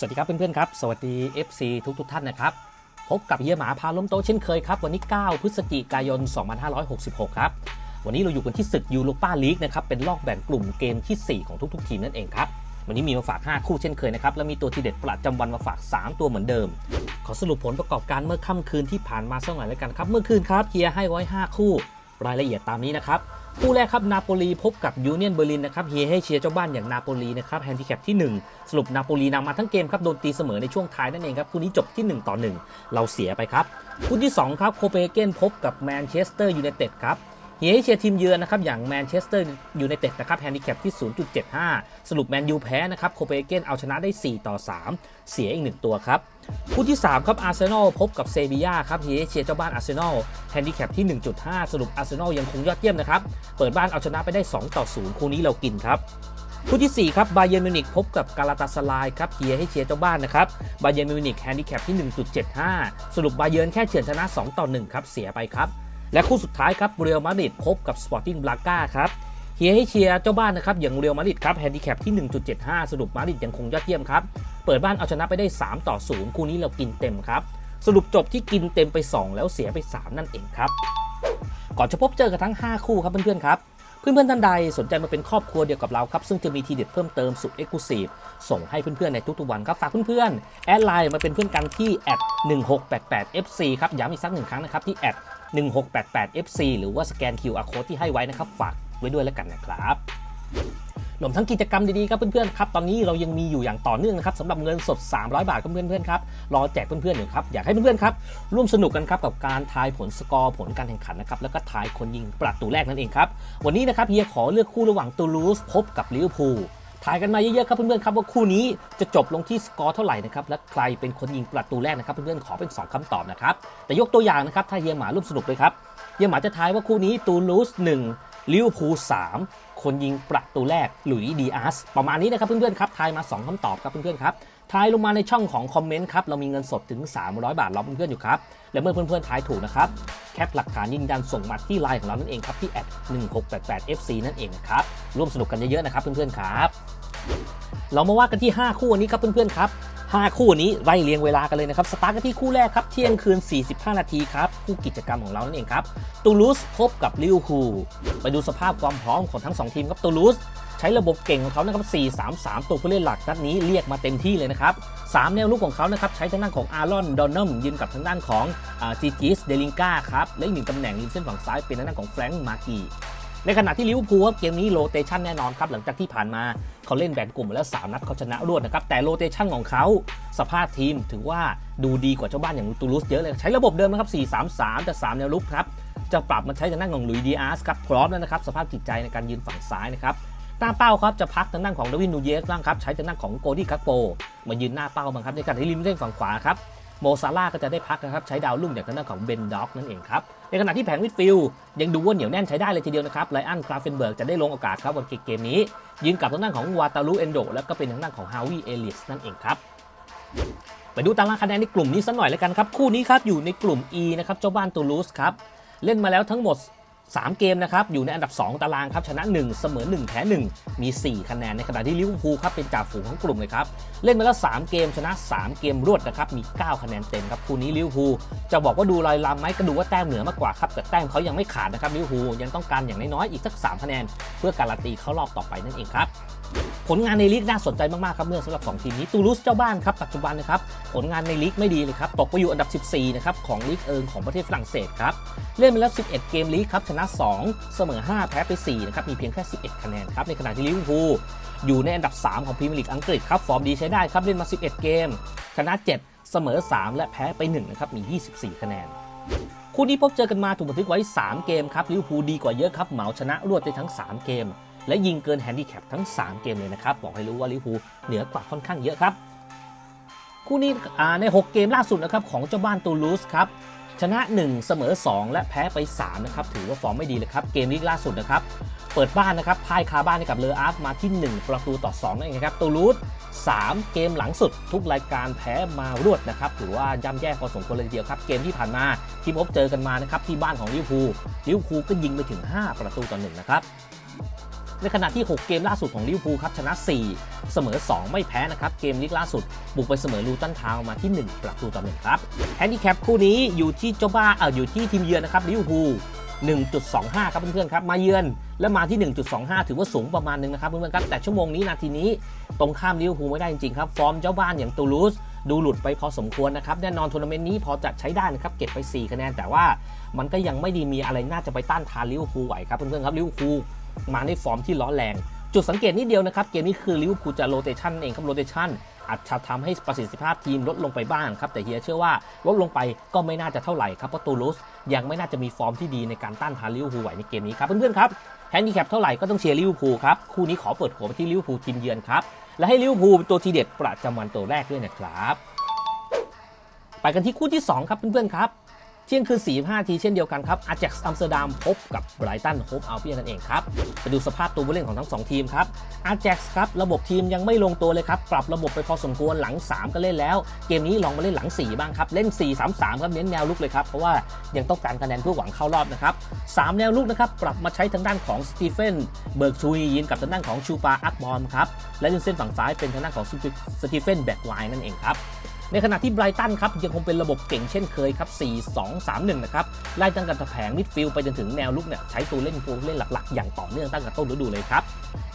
สวัสดีครับเพื่อนๆครับ สวัสดี FC ทุกทุกๆท่านนะครับ พบกับเฮียหมาพาล้มโต๊ะเช่นเคยครับ วันนี้ 9 พฤศจิกายน 2566 ครับ วันนี้เราอยู่กันที่ศึกยูโรปาลีกนะครับ เป็นรอบแบ่งกลุ่มเกมทีสี่ 4 ของทุกๆ ทีมนั่นเองครับ วันนี้มีมาฝาก 5 คู่เช่นเคยนะครับ และมีตัวทีเด็ดประจำวันมาฝาก 3 ตัวเหมือนเดิม ขอสรุปผลประกอบการเมื่อค่ำคืนที่ผ่านมาสักหน่อยแล้วกันครับ เมื่อคืนครับเฮียให้ไว้ 5 คู่ รายละเอียดตามนี้นะครับ คู่แรกครับนาโปลีพบกับยูเนียนเบอร์ลินนะครับเฮียให้เชียร์เจ้าบ้านอย่างนาโปลีนะครับแฮนดิแคปที่ 1 สรุปนาโปลีนำมาทั้งเกมครับโดนตีเสมอในช่วงท้ายนั่นเองครับคู่นี้จบที่ 1 ต่อ 1 เราเสียไปครับคู่ที่ 2 ครับโคเปนเฮเกนพบกับแมนเชสเตอร์ยูไนเต็ดครับเฮียให้เชียร์ทีมเยือนนะครับอย่างแมนเชสเตอร์ยูไนเต็ดนะครับแฮนดิแคปที่ 0.75 สรุปแมนยูแพ้นะครับโคเปนเฮเกนเอาชนะได้ 4 ต่อ 3 เสียอีก 1 ตัวครับ คู่ที่ 3 ครับอาร์เซนอลพบกับเซบียาครับเฮียเชียร์เจ้าบ้านอาร์เซนอลแฮนดิแคปที่ 1.5 สรุปอาร์เซนอลยังคงยอดเยี่ยมนะครับ เปิดบ้านเอาชนะไปได้ 2 ต่อ 0 คู่นี้เรากินครับคู่ที่ 4 ครับบาเย r n มิวนิกพบกับกาลาตาสลายครับเฮียให้เชียร์เจ้าบ้านนะครับบาเย r n มิวนิกแฮนดิแคปที่ 1.75 สรุปบาเย r n แค่เฉือนชนะ 2 ต่อ 1 ครับ เสียไปครับ และคู่สุดท้ายครับเรียลมาดริดพบกับสปอร์ติ้งบราก้าครับเฮียให้เชียร์เจ้าบ้านนะครับอย่างเรียลมาดริดครับแฮนดิแคปที่ 1.75 สรุปมาดริดยังคงยอดเยี่ยมครับ เปิดบ้านเอาชนะไปได้ 3 ต่อ 0 คู่นี้เรากินเต็มครับ สรุปจบที่กินเต็มไป 2 แล้วเสียไป 3 นั่นเองครับ ก่อนจะพบเจอกันทั้ง 5 คู่ครับเพื่อนๆครับเพื่อนๆท่านใดสนใจมาเป็นครอบครัวเดียวกับเราครับ ซึ่งจะมีทีเด็ดเพิ่มเติมสุดเอ็กซ์คลูซีฟส่งให้เพื่อนๆในทุกๆวันครับ ฝากเพื่อนๆ แอดไลน์มาเป็นเพื่อนกันที่แอด1688 FC ครับ ย้ำอีกสักหนึ่งครั้งนะครับ ที่แอด1688 FC หรือว่าสแกน QR code ที่ให้ไว้นะครับ ฝากไว้ด้วยแล้วกันนะครับ รวมทั้งกิจกรรมดีๆครับเพื่อนๆครับตอนนี้เรายังมีอยู่อย่างต่อเนื่องนะครับสำหรับเงินสด 300 บาทครับเพื่อนๆครับรอแจกเพื่อนๆอยู่ครับอยากให้เพื่อนๆครับร่วมสนุกกันครับกับการทายผลสกอร์ผลการแข่งขันนะครับแล้วก็ทายคนยิงประตูแรกนั่นเองครับวันนี้นะครับเฮียขอเลือกคู่ระหว่างตูลูสพบกับลิเวอร์พูลทายกันมาเยอะๆครับเพื่อนๆครับว่าคู่นี้จะจบลงที่สกอร์เท่าไหร่นะครับและใครเป็นคนยิงประตูแรกนะครับเพื่อนๆขอเป็นสองคำตอบนะครับแต่ยกตัวอย่างนะครับถ้าเฮียหมาร่วมสนุกเลยครับเฮียหมาจะทายว่าคู่นี้ตูลูสหนึ่งลิเวอร์พูล3 คนยิงประตูแรกหลุยส์ดีอาร์สประมาณนี้นะครับเพื่อนๆครับทายมา 2คำตอบครับเพื่อนๆครับทายลงมาในช่องของคอมเมนต์ครับเรามีเงินสดถึง 300 บาทรอเพื่อนๆอยู่ครับและเมื่อเพื่อนๆทายถูกนะครับแคปหลักฐานยืนยันส่งมาที่ไลน์ของเรานั่นเองครับที่แอด1688 FC นั่นเองนะครับร่วมสนุกกันเยอะๆนะครับเพื่อนๆครับเรามาว่ากันที่ 5 คู่วันนี้ครับเพื่อนๆครับ 5 คู่นี้ไล่เรียงเวลากันเลยนะครับ สตาร์ทกันที่คู่แรกครับ เที่ยงคืน 45 นาทีครับ คู่กิจกรรมของเรานั่นเองครับ ตูลูสพบกับลิเวอร์พูลไปดูสภาพความพร้อมของทั้ง 2 ทีมครับ ตูลูสใช้ระบบเก่งของเขานะครับ 4-3-3 ตัวผู้เล่นหลักนัดนี้เรียกมาเต็มที่เลยนะครับ 3 แนวลุกของเขานะครับ ใช้ทางด้านของอารอน ดอนนัมยืนกับทางด้านของจีจิส เดลิงกาครับ และอีกหนึ่งตำแหน่งริมเส้นฝั่งซ้ายเป็นทางด้านของแฟรงค์ มากี ในขณะที่ลิเวอร์พูลครับเกมนี้โรเตชันแน่นอนครับหลังจากที่ผ่านมาเขาเล่นแบ่งกลุ่มแล้ว 3 นัดเขาชนะรวดนะครับ แต่โรเตชันของเขาสภาพทีมถือว่าดูดีกว่าเจ้าบ้านอย่างตูลูสเยอะเลย ใช้ระบบเดิมนะครับ 4-3-3 แต่ 3 แนวรุกครับ จะปรับมาใช้ทางด้านของลุยดีอาร์สครับพร้อมแล้วนะครับสภาพจิตใจในการยืนฝั่งซ้ายนะครับหน้าเป้าครับจะพักทางด้านของดาวินนูเยสบ้างครับใช้ทางด้านของโกดี้คัปโปมายืนหน้าเป้าบ้างครับในการที่ริมเส้นฝั่งขวาครับโมซาร่าก็จะได้พักนะครับใช้ดาวรุ่งอย่างทางด้านของเบนด็อกนั่นเองครับ ในขณะที่แผงวิดฟิลยังดูว่าเหนียวแน่นใช้ได้เลยทีเดียวนะครับไลอันคราฟเฟนเบิร์กจะได้ลงโอกาสครับบนเกมนี้ยืนกับทางด้านของวาตาลูเอนโดแล้วก็เป็นทางด้านของฮาวิเอลิสนั่นเองครับไปดูตารางคะแนนในกลุ่มนี้สักหน่อยแล้วกันครับ คู่นี้ครับอยู่ในกลุ่ม E นะครับเจ้าบ้านตูลูสครับเล่นมาแล้วทั้งหมด 3 เกมนะครับอยู่ในอันดับ 2 ตารางครับชนะ 1 เสมอ 1 แพ้ 1 มี 4 คะแนนในขณะที่ลิเวอร์พูลครับเป็นจ่าฝูงของกลุ่มเลยครับเล่นมาแล้ว 3 เกมชนะ 3 เกมรวดนะครับมี 9 คะแนนเต็มครับคู่นี้ลิเวอร์พูลจะบอกว่าดูลอยลำไหมก็ดูว่าแต้มเหนือมากกว่าครับแต่แต้มเขายังไม่ขาดนะครับลิเวอร์พูลยังต้องการอย่างน้อยๆอีกสัก 3 คะแนน เพื่อการันตีเข้ารอบต่อไปนั่นเองครับ ผลงานในลีกน่าสนใจมากๆครับเมื่อสำหรับ 2 ทีมนี้ตูลูสเจ้าบ้านครับปัจจุบันนะครับผลงานในลีกไม่ดีเลยครับตกไปอยู่อันดับ 14 นะครับของลีกเอิงของประเทศฝรั่งเศสครับเล่นมาแล้ว 11 เกมลีกครับชนะ 2 เสมอ 5 แพ้ไป4นะครับมีเพียงแค่ 11 คะแนนครับในขณะที่ลิเวอร์พูลอยู่ในอันดับ 3 ของพรีเมียร์ลีกอังกฤษครับฟอร์มดีใช้ได้ครับเล่นมา 11 เกม ชนะ 7 เสมอ 3 และแพ้ไป1นะครับมี 24 คะแนนคู่นี้พบเจอกันมาถูกบันทึกไว้ 3 เกมครับลิเวอร์พูลดีกว่าเยอะครับเหมาชนะรวดได้ทั้ง 3 เกม และยิงเกินแฮนดิแคปทั้ง 3 เกมเลยนะครับ บอกให้รู้ว่าลิเวอร์พูลเหนือกว่าค่อนข้างเยอะครับ คู่นี้ใน 6 เกมล่าสุดนะครับของเจ้าบ้านตูลูสครับชนะ 1 เสมอ 2 และแพ้ไป3นะครับถือว่าฟอร์มไม่ดีเลยครับ เกมนี้ล่าสุดนะครับ เปิดบ้านนะครับพ่ายคาบ้านให้กับเลออาร์ฟมาที่ 1 ประตูต่อ2นั่นเองครับตูลูส3 เกมหลังสุด ทุกรายการแพ้มารวดนะครับถือว่าย่ำแย่พอสมควรเลยทีเดียวครับ เกมที่ผ่านมาที่พบเจอกันมานะครับที่บ้านของลิเวอร์พูลลิเวอร์พูลก็ยิงไปถึง 5 ประตูต่อ1นะครับ ในขณะที่ 6 เกมล่าสุดของลิเวอร์พูลครับชนะ 4 เสมอ 2 ไม่แพ้นะครับ เกมลีกล่าสุด บุกไปเสมอลูตันทาวมาที่ 1 ประตูต่อหนึ่งครับแฮนดิแคปคู่นี้อยู่ที่เจ้าบ้าเอออยู่ที่ทีมเยือนนะครับลิเวอร์พูล1.25 ครับเพื่อนๆครับมาเยือนและมาที่ 1.25 ถือว่าสูงประมาณนึงนะครับเพื่อนๆครับแต่ชั่วโมงนี้นาทีนี้ตรงข้ามลิเวอร์พูลไม่ได้จริงๆครับฟอร์มเจ้าบ้านอย่างตูลูสดูหลุดไปพอสมควรนะครับแน่นอนทัวร์นาเมนต์นี้พอจะใช้ได้นะครับเก็บไป 4 คะแนนแต่ว่ามันก็ยังไม่ดีมีอะไรน่าจะไปต้านทานลิเวอร์พูลไหวครับเพื่อนๆครับลิเวอร์พูล มาในฟอร์มที่ร้อนแรง จุดสังเกตนิดเดียวนะครับ เกมนี้คือลิเวอร์พูลจะโรเตชันเองครับโรเตชันอาจจะทำให้ประสิทธิภาพทีมลดลงไปบ้างครับแต่เฮียเชื่อว่าลดลงไปก็ไม่น่าจะเท่าไหร่ครับเพราะตูลูสยังไม่น่าจะมีฟอร์มที่ดีในการต้านทานลิเวอร์พูลไหวในเกมนี้ครับเพื่อนๆครับแฮนดิแคปเท่าไหร่ก็ต้องเชียร์ลิเวอร์พูลครับคู่นี้ขอเปิดหัวไปที่ลิเวอร์พูลทีมเยือนครับและให้ลิเวอร์พูลเป็นตัวทีเด็ดประจำวันตัวแรกด้วยนะครับ ไปกันที่คู่ที่ 2 ครับเพื่อนๆครับ เที่ยงคืน45ทีเช่นเดียวกันครับอาแจ็กซ์อัมสเตอร์ดัมพบกับไบรตันโฮปอัลเบียนนั่นเองครับไปดูสภาพตัวผู้เล่นของทั้ง 2 ทีมครับอาแจ็กซ์ครับระบบทีมยังไม่ลงตัวเลยครับปรับระบบไปพอสมควรหลัง 3 ก็เล่นแล้ว เกมนี้ลองมาเล่นหลัง 4 บ้างครับเล่น 4-3-3ครับเน้นแนวลุกเลยครับเพราะว่ายังต้องการคะแนนเพื่อหวังเข้ารอบนะครับสามแนวลุกนะครับปรับมาใช้ทางด้านของสตีเฟนเบิร์กชูยินกับทางด้านของชูปาอักบอมครับและริมเส้นฝั่งซ้ายเป็นทางด้านของสตีเฟนแบ็กไลน์นั่นเองครับ ในขณะที่ไบรตันครับยังคงเป็นระบบเก่งเช่นเคยครับ 4 2 3 1 นะครับ ไล่ตั้งแต่แผงมิดฟิลด์ไปจนถึงแนวลุกเนี่ยใช้ตัวเล่นตัวเล่นหลักๆ อย่างต่อเนื่องตั้งแต่ต้นฤดูเลยครับ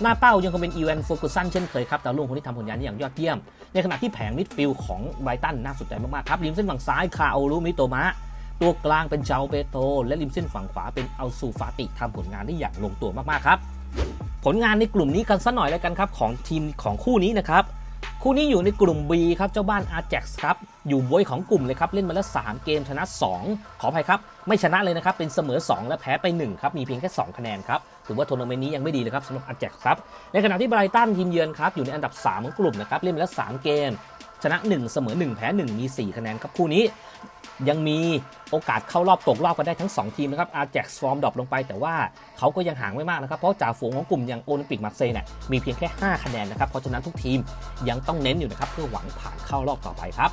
หน้าเป้ายังคงเป็นอีเวนโฟกุสันเช่นเคยครับดาวรุ่งคนที่ทำผลงานได้อย่างยอดเยี่ยม ในขณะที่แผงมิดฟิลด์ของไบรตันน่าสนใจมากๆครับริมเส้นฝั่งซ้ายคาโอรุมิโตมะตัวกลางเป็นเจาเปโตและริมเส้นฝั่งขวาเป็นอัลซูฟาติทำผลงานได้อย่างลงตัวมากๆครับผลงานในกลุ่มนี้กันสักหน่อยแล้วกันครับของทีมของคู่นี้นะครับ คู่นี้อยู่ในกลุ่ม B ครับ เจ้าบ้าน Ajax ครับ อยู่บวยของกลุ่มเลยครับ เล่นมาแล้ว 3 เกมชนะ 2 ขออภัยครับ ไม่ชนะเลยนะครับ เป็นเสมอ 2 และแพ้ไป 1 ครับ มีเพียงแค่ 2 คะแนนครับ ถือว่าทัวร์นาเมนต์นี้ยังไม่ดีเลยครับสำหรับ Ajax ครับ ในขณะที่ไบรตันทีมเยือนครับ อยู่ในอันดับ 3 ของกลุ่มนะครับ เล่นมาแล้ว 3 เกม ชนะ 1 เสมอ 1 แพ้ 1 มี 4 คะแนนครับคู่นี้ ยังมีโอกาสเข้ารอบตกรอบกันได้ทั้ง 2 ทีมนะครับอาแจ็กฟอร์มดรอปลงไปแต่ว่าเขาก็ยังห่างไม่มากนะครับ เพราะจ่าฝูงของกลุ่มอย่างโอลิมปิกมาร์เซย์เนี่ยมีเพียงแค่ 5 คะแนนนะครับ เพราะฉะนั้นทุกทีมยังต้องเน้นอยู่นะครับ เพื่อหวังผ่านเข้ารอบต่อไปครับ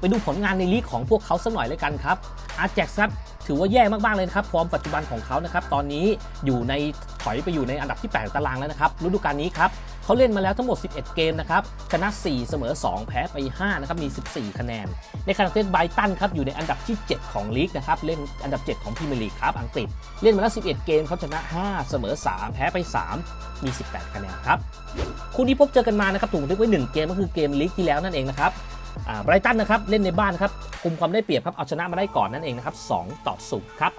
ไปดูผลงานในลีกของพวกเขาสักหน่อยเลยกันครับอาแจ็กครับถือว่าแย่มากๆเลยนะครับฟอร์มปัจจุบันของเขานะครับตอนนี้อยู่ในถอยไปอยู่ในอันดับที่ 8 ตารางแล้วนะครับฤดูกาลนี้ครับ เขาเล่นมาแล้วทั้งหมด 11 เกมนะครับชนะ 4 เสมอ 2 แพ้ไป 5 นะครับ มี 14 คะแนน ในขณะที่ไบรตันครับอยู่ในอันดับที่ 7 ของลีกนะครับ เล่นอันดับ 7 ของพรีเมียร์ลีกครับ อังกฤษ เล่นมาแล้ว 11 เกมเขาชนะ 5 เสมอ 3 แพ้ไป 3 มี 18 คะแนนครับ คู่นี้พบเจอกันมานะครับถูกบันทึกไว้ 1 เกมก็คือเกมลีกที่แล้วนั่นเองนะครับไบรตันนะครับเล่นในบ้านครับคุมความได้เปรียบครับเอาชนะมาได้ก่อนนั่นเองนะครับ2ต่อ0ครับ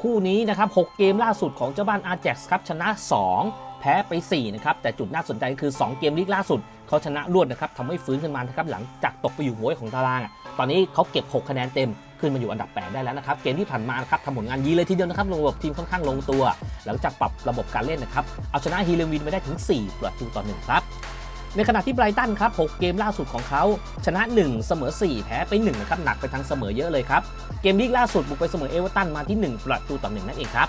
คู่นี้นะครับ 6 เกมล่าสุดของเจ้าบ้านอาแจ็กซ์ครับ ชนะ 2 แพ้ไป4นะครับแต่จุดน่าสนใจคือ 2 เกมลีกล่าสุด เขาชนะรวดนะครับทำให้ฟื้นขึ้นมานะครับหลังจากตกไปอยู่หัวของตารางอะตอนนี้เขาเก็บ 6 คะแนนเต็มขึ้นมาอยู่อันดับ 8 ได้แล้วนะครับ เกมที่ผ่านมานะครับทำผลงานดีเลยทีเดียวนะครับระบบทีมค่อนข้างลงตัว หลังจากปรับระบบการเล่นนะครับเอาชนะฮีเลวินไปได้ถึง 4 ประตูต่อ1ครับในขณะที่ไบรตันครับ 6 เกมล่าสุดของเขา ชนะ 1 เสมอ 4 แพ้ไป1นะครับ หนักไปทางเสมอเยอะเลยครับ เกมลีกล่าสุดบุกไปเสมอเอเวอร์ตันมาที่ 1 ประตูต่อ 1 นั่นเองครับ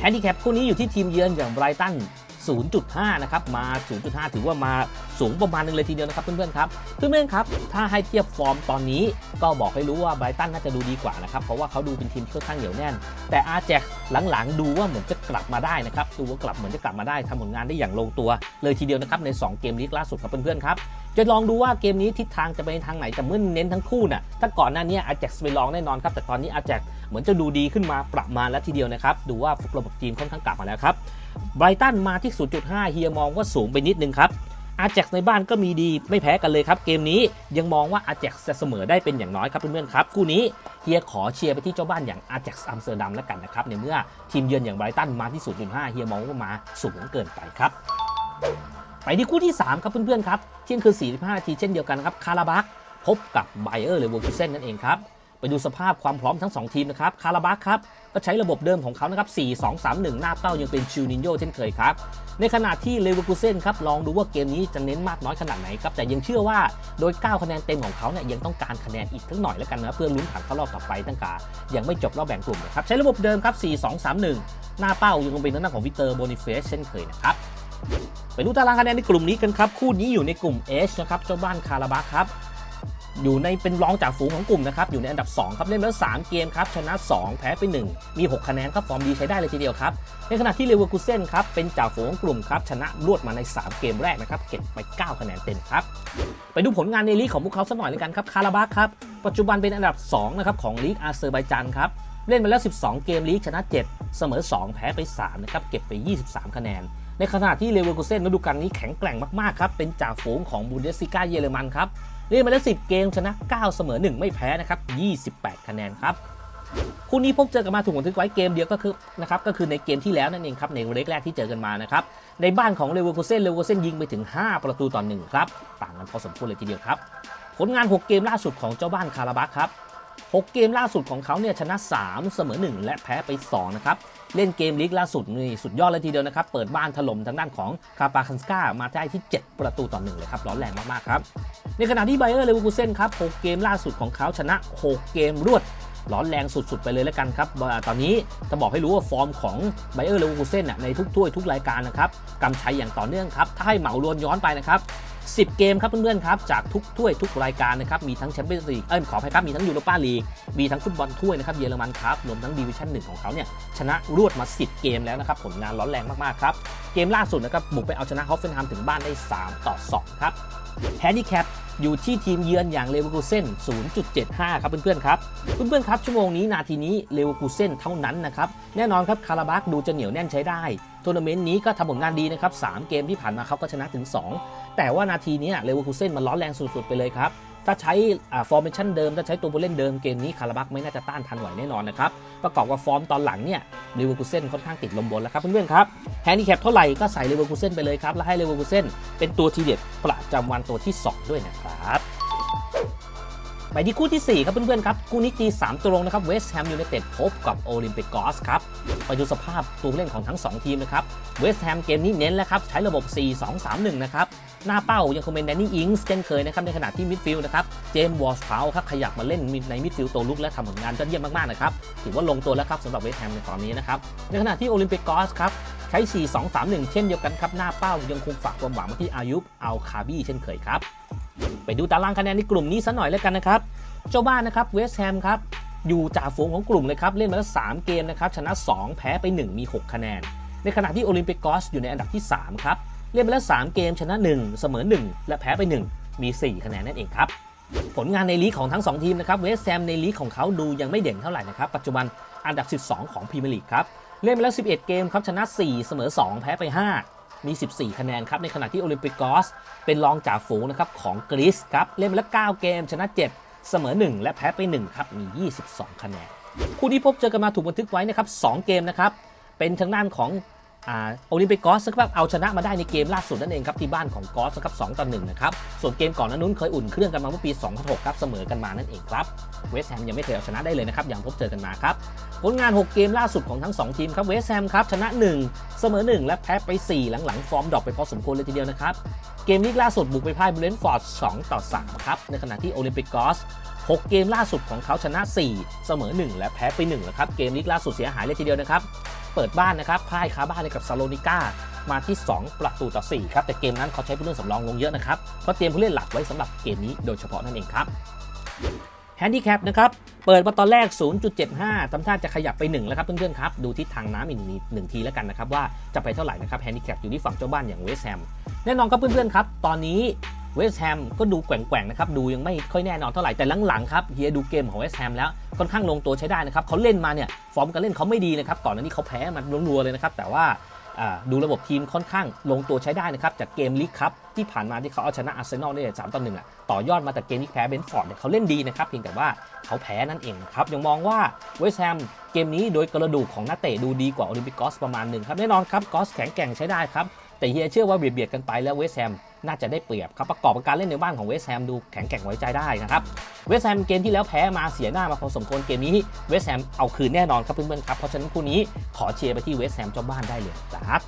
แฮนดิแคปคู่นี้อยู่ที่ทีมเยือนอย่างไบรตัน 0.5 นะครับ มา 0.5 ถือว่ามาสูงประมาณนึงเลยทีเดียวนะครับเพื่อนๆครับ เพื่อนๆครับ ถ้าให้เทียบฟอร์มตอนนี้ก็บอกให้รู้ว่าไบรตันน่าจะดูดีกว่านะครับ เพราะว่าเขาดูเป็นทีมที่ค่อนข้างเหนียวแน่น แต่อาแจกหลังๆ ดูว่าเหมือนจะกลับมาได้นะครับ ดูว่ากลับเหมือนจะกลับมาได้ทำผลงานได้อย่างลงตัว เลยทีเดียวนะครับใน 2 เกมลีกล่าสุดครับเพื่อนๆครับจะลองดูว่าเกมนี้ทิศทางจะไปในทางไหนแต่เมื่อเน้นทั้งคู่น่ะถ้าก่อนหน้านี้อาแจ็กไปลองแน่นอนครับแต่ตอนนี้อาแจ็กเหมือนจะดูดีขึ้นมาประมาณแล้วทีเดียวนะครับดูว่าระบบทีมค่อนข้างกลับมาแล้วครับ ไบรตันมาที่ 0.5 เฮียมองว่าสูงไปนิดนึงครับอาแจ็กในบ้านก็มีดีไม่แพ้กันเลยครับ เกมนี้ยังมองว่าอาแจ็กจะเสมอได้เป็นอย่างน้อยครับเพื่อนๆครับคู่นี้เฮียขอเชียร์ไปที่เจ้าบ้านอย่างอาแจ็กอัมสเตอร์ดัมแล้วกันนะครับในเมื่อทีมเยือนอย่างไบรตันมาที่ 0.5 เฮียมองว่ามาสูงเกินไปครับ ไปที่คู่ที่ 3 ครับเพื่อนๆครับเที่ยงคืน45นาทีเช่นเดียวกันครับคาราบักพบกับไบเออร์เลเวอร์คูเซนนั่นเองครับ ไปดูสภาพความพร้อมทั้ง 2 ทีมนะครับคาราบักครับก็ใช้ระบบเดิมของเขานะครับ 4-2-3-1 หน้าเป้ายังเป็นชิวนินโยเช่นเคยครับ ในขณะที่เลเวอร์คูเซนครับ ลองดูว่าเกมนี้จะเน้นมากน้อยขนาดไหนครับ แต่ยังเชื่อว่าโดย 9 คะแนนเต็มของเขาเนี่ยยังต้องการคะแนนอีกทั้งหน่อยแล้วกันนะเพื่อลุ้นผ่านเข้ารอบต่อไปตั้งแต่ยังไม่จบรอบแบ่งกลุ่มนะครับ ใช้ระบบเดิมครับ 4-2-3-1 หน้าเป้ายังคงเป็นทางด้านของวิเตอร์โบนิเฟสเช่นเคยนะครับไปดูตารางคะแนนในกลุ่มนี้กันครับคู่นี้อยู่ในกลุ่ม H นะครับเจ้าบ้านคาราบาครับ อยู่ในเป็นรองจากฝูงของกลุ่มนะครับ อยู่ในอันดับ 2 ครับเล่นมาแล้ว3เกมครับ ชนะ 2 แพ้ไป 1 มี 6 คะแนนครับฟอร์มดีใช้ได้เลยทีเดียวครับ ในขณะที่เลเวอร์คูเซ่นครับเป็นจ่าฝูงของกลุ่มครับชนะรวดมาใน 3 เกมแรกนะครับเก็บไป 9 คะแนนเต็มครับ ไปดูผลงานในลีกของพวกเขาสักหน่อยเลยกันครับคาราบักครับปัจจุบันเป็นอันดับ2นะครับของลีกอาเซอร์ไบจานครับเล่นมาแล้ว 12 เกมลีกชนะ 7 เสมอ 2 แพ้ไป3นะครับเก็บไป 23 คะแนนในขณะที่เลเวอร์คูเซ่นฤดูกาลนี้แข็งแกร่งมากๆครับเป็นจ่าฝูงของบูเดสซิก้าเยอรมันครับ เล่นมาแล้ว10 เกมชนะ 9 เสมอ 1 ไม่แพ้นะครับ 28 คะแนนครับคู่นี้พบเจอกันมาถูกบันทึกไว้เกมเดียวก็คือนะครับก็คือในเกมที่แล้วนั่นเองครับในเล็กแรกที่เจอกันมานะครับในบ้านของเลเวอร์คูเซ่นเลเวอร์คูเซ่นยิงไปถึง 5 ประตูต่อ1ครับต่างกันพอสมควรเลยทีเดียวครับผลงาน 6 เกมล่าสุดของเจ้าบ้านคาราบักครับ6เกมล่าสุดของเขาเนี่ยชนะ 3 เสมอ 1 และแพ้ไป2นะครับ เล่นเกมลีกล่าสุดนี่สุดยอดเลยทีเดียวนะครับ เปิดบ้านถล่มทางด้านของคาปาคันสกามาได้ที่ 7 ประตูต่อ1เลยครับร้อนแรงมากๆครับ ในขณะที่ไบเออร์เลเวอร์คูเซ่นครับ6เกมล่าสุดของเขาชนะ 6 เกมรวดร้อนแรงสุดๆ ไปเลยแล้วกันครับ ตอนนี้จะบอกให้รู้ว่าฟอร์มของไบเออร์เลเวอร์คูเซ่นในทุกถ้วยทุกรายการนะครับกำชัยอย่างต่อเนื่องครับ ถ้าให้เหมารวมย้อนไปนะครับ 10 เกมครับเพื่อนๆครับจากทุกถ้วยทุกรายการนะครับมีทั้งแชมเปี้ยนส์ลีกเอ้ยขออภัยครับมีทั้งยูโรปาลีกมีทั้งฟุตบอลถ้วยนะครับเยอรมันครับรวมทั้งดิวิชั่นหนึ่งของเขาเนี่ยชนะรวดมา 10 เกมแล้วนะครับผลงานร้อนแรงมากๆครับเกมล่าสุดนะครับบุกไปเอาชนะฮอฟเฟนฮัมถึงบ้านได้ 3 ต่อ 2 ครับแฮนดิแคป อยู่ที่ทีมเยือนอย่างเลเวอร์คูเซ่น0.75 ครับเพื่อนๆครับ เพื่อนๆครับ ชั่วโมงนี้นาทีนี้เลเวอร์คูเซ่นเท่านั้นนะครับ แน่นอนครับคาราบักดูจะเหนียวแน่นใช้ได้ทัวร์นาเมนต์นี้ก็ทำผลงานดีนะครับ 3 เกมที่ผ่านมาเขาก็ชนะถึง 2 แต่ว่านาทีนี้เลเวอร์คูเซ่นมันร้อนแรงสุดๆไปเลยครับ ถ้าใช้ฟอร์เมชันเดิม ถ้าใช้ตัวผู้เล่นเดิมเกมนี้คาราบักไม่น่าจะต้านทันไหวแน่นอนนะครับ ประกอบกับฟอร์มตอนหลังเนี่ยเลเวอร์คูเซ่นค่อนข้างติดลมบนแล้วครับเพื่อนๆครับแฮนดิแคปเท่าไหร่ก็ใส่เลเวอร์คูเซ่นไปเลยครับ แล้วให้เลเวอร์คูเซ่นเป็นตัวทีเด็ดประจำวันตัวที่สองด้วยนะครับ ไปที่คู่ที่ 4 ครับเพื่อนๆครับคู่นี้จี3ตัวลงนะครับเวสต์แฮมยูไนเต็ดพบกับโอลิมปิกกอสครับไปดูสภาพตัวผู้เล่นของทั้ง 2 ทีมนะครับเวสต์แฮมเกมนี้เน้นแล้วครับ ใช้ระบบ 4-2-3-1 นะครับ หน้าเป้ายังคงเป็นแดนนี่อิงส์เช่นเคยนะครับ ในขณะที่มิดฟิลด์นะครับ เจมส์วอร์สพาวครับ ขยับมาเล่นในมิดฟิลด์ตัวลุกและทำผลงานยอดเยี่ยมมาก ๆ นะครับ ถือว่าลงตัวแล้วครับสำหรับเวสต์แฮมในตอนนี้นะครับ ในขณะที่โอลิมปิกกอสครับใช้ 4-2-3-1 เช่นเดียวกันครับหน้าเป้ายังคงฝากความหวังมาที่อายุบอัลคาบีเช่นเคยครับ ไปดูตารางคะแนนในกลุ่มนี้สัหน่อยแล้วกันนะครับ เจ้าบ้านนะครับเวสต์แฮมครับอยู่จ่าฝูงของกลุ่มเลยครับเล่นมาแล้ว3เกมนะครับชนะ 2 แพ้ไป 1 มี 6 คะแนน ในขณะที่โอลิมปิกกอสอยู่ในอันดับที่ 3 ครับ เล่นมาแล้ว 3 เกมชนะ 1 เสมอ 1 และแพ้ไป 1 มี 4 คะแนนนั่นเองครับ ผลงานในลีกของทั้ง 2 ทีมนะครับเวสต์แฮมในลีกของเขาดูยังไม่เด่นเท่าไหร่นะครับ ปัจจุบันอันดับ 12 ของพรีเมียร์ลีกครับเล่นมาแล้ว 11 เกมครับชนะ 4 เสมอ 2 แพ้ไป 5 มี 14 คะแนนครับ ในขณะที่โอลิมปิกกอสเป็นรองจ่าฝูงนะครับของกรีซครับ เล่นแล้ว 9 เกม ชนะ 7 เสมอ 1 และแพ้ไป 1 ครับ มี 22 คะแนน คู่ที่พบเจอกันมาถูกบันทึกไว้นะครับ 2 เกมนะครับ เป็นทางด้านของ โอลิมปิกกอสครับเอาชนะมาได้ในเกมล่าสุดนั่นเองครับที่บ้านของกอสครับ2ต่อ1นะครับส่วนเกมก่อนนั้นนู้นเคยอุ่นเครื่องกันมาเมื่อปี 2006ครับเสมอกันมานั่นเองครับเวสต์แฮมยังไม่เคยเอาชนะได้เลยนะครับอย่างพบเจอกันมาครับผลงาน 6 เกมล่าสุดของทั้ง 2 ทีมครับเวสต์แฮมครับชนะ 1 เสมอ 1 และแพ้ไป 4 หลังๆ ฟอร์มดรอปไปพอสมควรเลยทีเดียวนะครับเกมลีกล่าสุดบุกไปพ่ายเบรนฟอร์ด2ต่อ3ครับในขณะที่โอลิมปิกกอส6 เกมล่าสุดของเขาชนะ 4 เสมอ 1 และแพ้ไป1นะครับเกมลีกล่าสุดเสียหายเลยทีเดียวนะครับ เปิดบ้านนะครับพ่ายคาบ้านกับซาโลนิก้ามาที่ 2 ประตูต่อ 4 ครับ แต่เกมนั้นเขาใช้ผู้เล่นสำรองลงเยอะนะครับ เพราะเตรียมผู้เล่นหลักไว้สำหรับเกมนี้โดยเฉพาะนั่นเองครับแฮนดิแคปนะครับ เปิดมาตอนแรก 0.75ทำท่าจะขยับไป 1 แล้วครับเพื่อนๆครับ ดูทิศทางน้ำอีกหนึ่งงทีแล้วกันนะครับว่าจะไปเท่าไหร่นะครับแฮนดิแคปอยู่ที่ฝั่งเจ้าบ้านอย่างเวสต์แฮมแน่นอนครับเพื่อนๆครับ ตอนนี้ เวสต์แฮมก็ดูแกว่งๆนะครับดูยังไม่ค่อยแน่นอนเท่าไหร่แต่หลังๆครับเฮียดูเกมของเวสต์แฮมแล้วค่อนข้างลงตัวใช้ได้นะครับเขาเล่นมาเนี่ยฟอร์มการเล่นเขาไม่ดีนะครับก่อนหน้านี้เขาแพ้มันรัวๆเลยนะครับแต่ว่าดูระบบทีมค่อนข้างลงตัวใช้ได้นะครับจากเกมลีกครับที่ผ่านมาที่เขาเอาชนะอาร์เซนอลได้สามต่อหนึ่งอะต่อยอดมาจากเกมที่แพ้เบนฟอร์ดเนี่ยเขาเล่นดีนะครับเพียงแต่ว่าเขาแพ้นั่นเองครับยังมองว่าเวสต์แฮมเกมนี้โดยกระดูกของนักเตะดูดีกว่าโอลิมปิกกอสประมาณหนึ่งครับแน่นอนครับกอสแข็งแกร่งใช้ได้ครับ แต่เฮียเชื่อว่าเบียดๆกันไปแล้วเวสแฮมน่าจะได้เปรียบครับประกอบกับการเล่นในบ้านของเวสแฮมดูแข็งแกร่งไว้ใจได้นะครับเวสแฮมเกมที่แล้วแพ้มาเสียหน้ามาพอสมควรเกมนี้เวสแฮมเอาคืนแน่นอนครับเพื่อนๆครับเพราะฉะนั้นคู่นี้ขอเชียร์ไปที่เวสแฮมเจ้าบ้านได้เลยครับ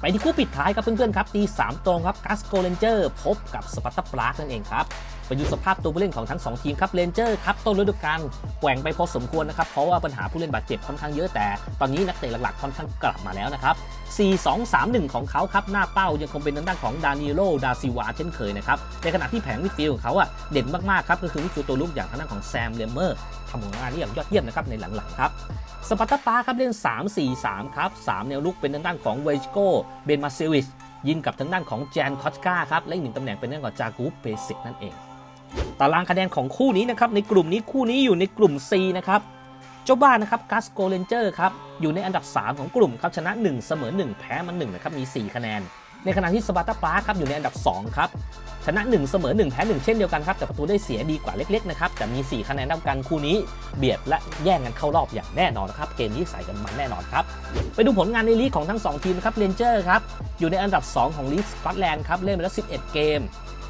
ไปที่คู่ปิดท้ายครับเพื่อนๆครับตี3ตรงครับกัสโกเลนเจอร์พบกับสปาร์ตาปรากนั่นเองครับ ไปดูสภาพตัวผู้เล่นของทั้ง 2 ทีมครับเรนเจอร์ครับต้นฤดูกาลแกว่งไปพอสมควรนะครับ เพราะว่าปัญหาผู้เล่นบาดเจ็บค่อนข้างเยอะแต่ ตอนนี้นักเตะหลักๆค่อนข้างกลับมาแล้วนะครับ 4-2-3-1 ของเขาครับหน้าเป้ายังคงเป็นทางด้านของดานิโลดาซิวาเช่นเคยนะครับในขณะที่แผงมิดฟิลด์ของเขาอะเด่นมากๆครับก็คือมิดฟิลด์ตัวลุกอย่างทางด้านของแซมเลมเมอร์ทำผลงานได้อย่างยอดเยี่ยมนะครับในหลังๆครับสปาร์ตาปาครับเล่น 3-4-3 ครับ 3 แนวลุกเป็นทางด้านของเวจโกเบนมาเซวิชยิงกับทางด้านของแจนคอสกาครับ และอีกหนึ่งตำแหน่งเป็นทางด้านของจากูเบสิกนั่นเอง ตารางคะแนนของคู่นี้นะครับในกลุ่มนี้คู่นี้อยู่ในกลุ่ม C นะครับเจ้าบ้านนะครับกัสโกเลนเจอร์ครับอยู่ในอันดับ 3 ของกลุ่มครับชนะ 1 เสมอ 1 แพ้มัน1นะครับมี 4 คะแนน ในขณะที่สปาร์ตาปาครับอยู่ในอันดับ 2 ครับชนะ 1 เสมอ 1 แพ้ 1 เช่นเดียวกันครับแต่ประตูได้เสียดีกว่าเล็กๆนะครับแต่มี 4 คะแนนเท่ากันคู่นี้ เบียดและแย่งกันเข้ารอบอย่างแน่นอนนะครับเกมนี้ใส่กันมันแน่นอนครับไปดูผลงานในลีกของทั้ง 2 ทีมครับเรนเจอร์ครับอยู่ในอันดับ 2 ของลีกสกอตแลนด์ครับเล่นไปแล้ว 11 เกม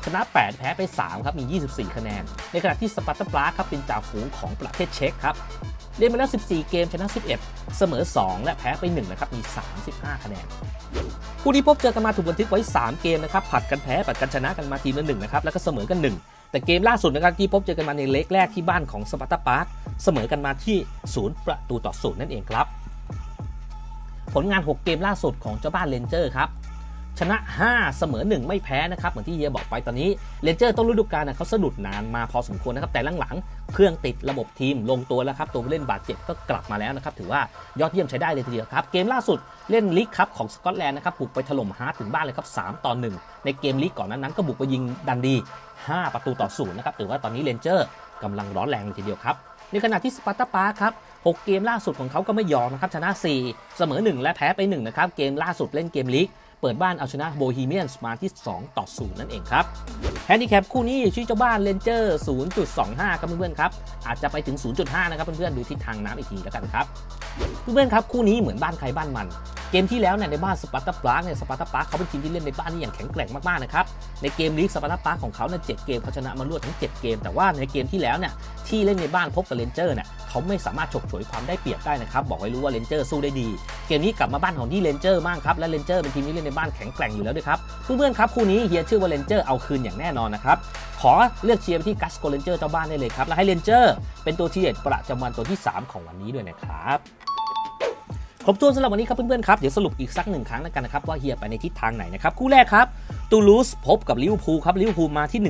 ชนะ 8 แพ้ไป 3 ครับ มี 24 คะแนน ในขณะที่สปาร์ตาปราครับเป็นจ่าฝูงของประเทศเช็กครับเล่นมาแล้ว 14 เกมชนะ 11 เสมอ 2 และแพ้ไป 1 นะครับ มี 35 คะแนนคู่ที่พบเจอกันมาถูกบันทึกไว้ 3 เกมนะครับผัดกันแพ้ผัดกันชนะกันมาทีมละหนึ่งนะครับแล้วก็เสมอกัน 1 แต่เกมล่าสุดนะครับที่พบเจอกันมาในเล็กแรกที่บ้านของสปาร์ตาปาร์คเสมอกันมาที่ 0 ประตูต่อศูนย์นั่นเองครับ ผลงาน 6 เกมล่าสุดของเจ้าบ้านเรนเจอร์ครับ ชนะ 5 เสมอ 1 ไม่แพ้นะครับ เหมือนที่เฮียบอกไปตอนนี้เรนเจอร์ต้นฤดูกาลนะเขาสะดุดนานมาพอสมควรนะครับ แต่หลังๆ เครื่องติดระบบทีมลงตัวแล้วครับ ตัวผู้เล่นบาดเจ็บก็กลับมาแล้วนะครับ ถือว่ายอดเยี่ยมใช้ได้เลยทีเดียวครับ เกมล่าสุดเล่นลีกคัพของสกอตแลนด์นะครับบุกไปถล่มฮาร์ดถึงบ้านเลยครับ 3 ต่อ 1 ในเกมลีกก่อนนั้นก็บุกไปยิงดันดี 5 ประตูต่อศูนย์นะครับถือว่าตอนนี้เรนเจอร์กำลังร้อนแรงเลยทีเดียวครับในขณะที่สปาร์ตาปาคครับ 6 เกมล่าสุดของเขาก็ไม่ยอมนะครับ ชนะ 4 เสมอ 1 และแพ้ไป 1 นะครับ เกมล่าสุดเล่นเกมลีก เปิดบ้านเอาชนะโบฮีเมียนส์มาที่ 2 ต่อ 0 นั่นเองครับแฮนดิแคปคู่นี้ชื่อเจ้าบ้านเลนเจอร์ 0.25 ครับเพื่อนๆครับ อาจจะไปถึง 0.5 นะครับเพื่อนๆ ดูทิศทางน้ำอีกทีแล้วกันครับ เพื่อนๆครับคู่นี้เหมือนบ้านใครบ้านมัน เกมที่แล้วเนี่ยในบ้านสปาร์ตาปาร์กเนี่ยสปาร์ตาปาร์กเขาเป็นทีมที่เล่นในบ้านนี่อย่างแข็งแกร่งมากๆนะครับในเกมลีกสปาร์ตาปาร์กของเขาเนี่ยเจ็ดเกมเขาชนะมารวดทั้ง 7 เกม แต่ว่าในเกมที่แล้วเนี่ยที่เล่นในบ้านพบกับเรนเจอร์เนี่ยเขาไม่สามารถฉกฉวยความได้เปรียบได้นะครับบอกไว้รู้ว่าเรนเจอร์สู้ได้ดี เกมนี้กลับมาบ้านของที่เรนเจอร์มากครับและเรนเจอร์เป็นทีมที่เล่นในบ้านแข็งแกร่งอยู่แล้วด้วยครับเพื่อนๆครับคู่นี้เฮียเชื่อว่าเรนเจอร์เอาคืนอย่างแน่นอนนะครับขอเลือกเชียร์ไปที่กัสโกเรนเจอร์เจ้าบ้านได้เลยครับและให้เรนเจอร์เป็นตัวทีเด็ดประจำวันตัวที่สามของวันนี้ด้วยนะครับ ครบถ้วนสำหรับวันนี้ครับเพื่อนๆครับ เดี๋ยวสรุปอีกสักหนึ่งครั้งแล้วกันนะครับ ว่าเฮียไปในทิศทางไหนนะครับ คู่แรกครับตูลูสพบกับลิเวอร์พูลครับลิเวอร์พูลมาที่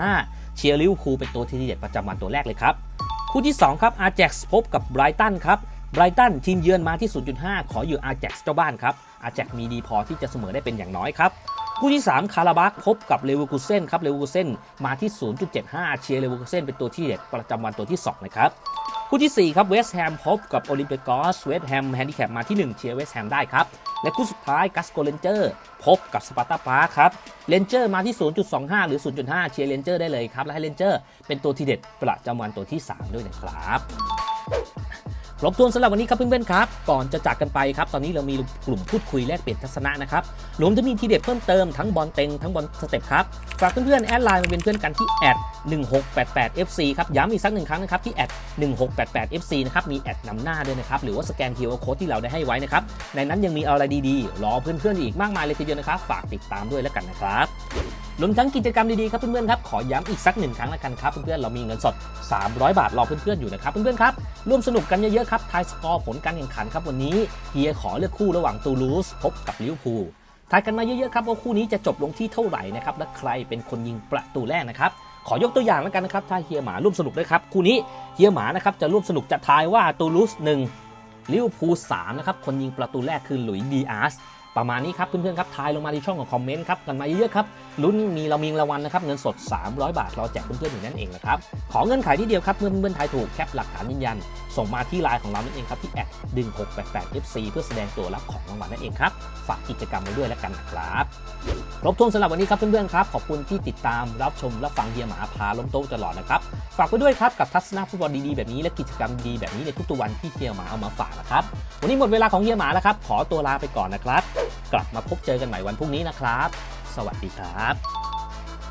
1.25 เชียร์ลิเวอร์พูลเป็นตัวที่เด็ดประจำวันตัวแรกเลยครับ คู่ที่ 2 ครับอาร์แจ็กซ์พบกับไบรตันครับไบรตันทีมเยือนมาที่ 0.5 ขออยู่อาร์แจ็กซ์เจ้าบ้านครับอาร์แจ็กมีดีพอที่จะเสมอได้เป็นอย่างน้อยครับคู่ที่ 3 คาราบักพบกับเลเวอร์คูเซนครับเลเวอร์คูเซนมาที่ 0.75 เชียร์เลเวอร์คูเซนเป็นตัวที่เด็ดประจำวันตัวที่2นะครับ คู่ที่ 4 ครับเวสต์แฮมพบกับโอลิมเปียกอสเวสต์แฮมแฮนดิแคปมาที่ 1 เชียร์เวสต์แฮมได้ครับ และคู่สุดท้ายกัสโกเลนเจอร์พบกับสปาร์ตาปาร์ครับเลนเจอร์มาที่ 0.25 หรือ 0.5 เชียร์เลนเจอร์ได้เลยครับ และให้เลนเจอร์เป็นตัวทีเด็ดประจำวันตัวที่ 3 ด้วยนะครับ ครบถ้วนสำหรับวันนี้ครับเพื่อนๆครับ ก่อนจะจากกันไปครับตอนนี้เรามีกลุ่มพูดคุยแลกเปลี่ยนทัศนะนะครับรวมจะมีทีเด็ดเพิ่มเติมทั้งบอลเต็งทั้งบอลสเต็ปครับฝากเพื่อนๆแอดไลน์มาเป็นเพื่อนกันที่แอด1688 FC ครับย้ำอีกสักหนึ่งครั้งนะครับที่แอด1688 FC นะครับมีแอดนำหน้าด้วยนะครับหรือว่าสแกน QR Code ที่เราได้ให้ไว้นะครับในนั้นยังมีอะไรดีๆรอเพื่อนๆอีกมากมายเลยทีเดียวนะครับ ฝากติดตามด้วยแล้วกันนะครับ รวมทั้งกิจกรรมดีๆครับเพื่อนๆครับขอย้ำอีกสักหนึ่งครั้งล้วกันครับเพื่อนๆเรามีเงินสด 300 บาทรอเพื่อนๆอยู่นะครับเพื่อนๆครับร่วมสนุกกันเยอะๆครับทายสกอร์ผลการแข่งขันครับวันนี้เฮียขอเลือกคู่ระหว่างตูลูสพบกับลิเวอร์พูลทายกันมาเยอะๆครับว่าคู่นี้จะจบลงที่เท่าไหร่นะครับและใครเป็นคนยิงประตูแรกนะครับขอยกตัวอย่างแล้วกันนะครับถ้าเฮียหมาร่วมสนุกด้วยครับคู่นี้เฮียหมานะครับจะร่วมสนุกจะทายว่าตูลูสหนึ่งลิเวอร์พูลสามนะครับคนยิงประตูแรกคือหลุยส์ดีอาร์ส ประมาณนี้ครับเพื่อนๆครับทายลงมาที่ช่องของคอมเมนต์ครับกันมาเยอะๆครับลุ้นมีเรามีรางวัลนะครับเงินสด 300 บาทเราแจกเพื่อนๆอยู่นั่นเองนะครับขอเงื่อนไขที่เดียวครับเมื่อเพื่อนๆทายถูกแคปหลักฐานยืนยัน ส่งมาที่ไลน์ของเรานั่นเองครับที่แอดดึง688 FC เพื่อแสดงตัวรับของรางวัลนั่นเองครับ ฝากกิจกรรมไว้ด้วยแล้วกันนะครับครบถ้วนสำหรับวันนี้ครับเพื่อนๆครับขอบคุณที่ติดตามรับชมรับฟังเฮียหมาพาล้มโต๊ะตลอดนะครับฝากไว้ด้วยครับกับทัศนฟุตบอลดีๆแบบนี้และกิจกรรมดีแบบนี้ในทุกๆวันที่เฮียหมาเอามาฝากนะครับวันนี้หมดเวลาของเฮียหมาแล้วครับขอตัวลาไปก่อนนะครับ กลับมาพบเจอกันใหม่วันพรุ่งนี้นะครับ สวัสดีครับ